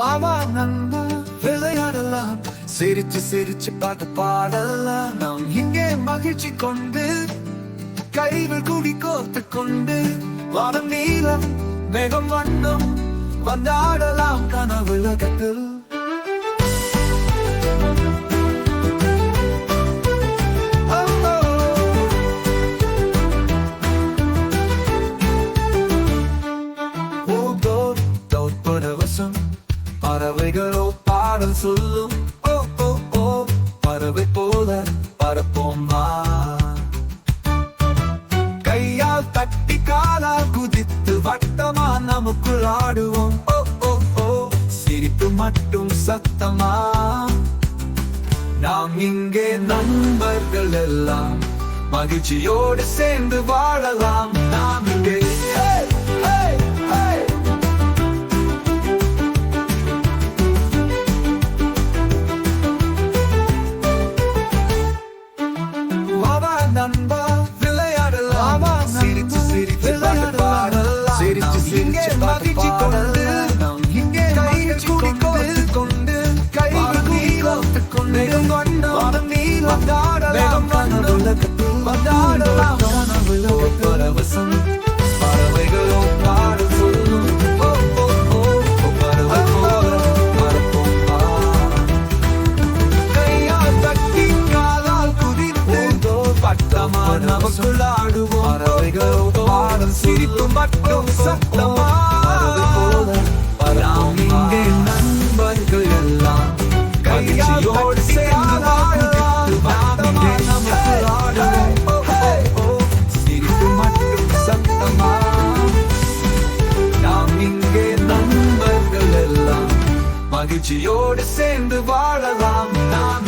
ஆமா நண்பா விளையாடலாம். சிரிச்சு சிரிச்சு பார்த்து பாடலாம். நாம் இங்கே மகிழ்ச்சி கொண்டு கைகள் கூடி கோர்த்து கொண்டு வானம் நீளம் மேகம் வண்ணம் வந்தாடலாம் கனவுலகத்தில் பறவைகளோ பாடல் சொல்லும். ஓ ஓ ஓ பறவை போல பரப்போமா கையால் தட்டி காலால் குதித்து வட்டமா நமக்குள் ஆடுவோம். ஓ ஓ ஓ சிரிப்பு மட்டும் சத்தமா. நாம் இங்கே நண்பர்கள் எல்லாம். மகிழ்ச்சியோடு சேர்ந்து வாழலாம் ஓ ஓ ஓ ஓ, பறவை போல பறப்போம் வா. கையால் தட்டி காலால் குதித்து பட்டமா நமக்குள் ஆடுவோம். பறவைகளோ பாடல் சிரிப்பு மட்டும் சத்தமா மகிழ்ச்சியோடு சேர்ந்து வாழலாம். நாம்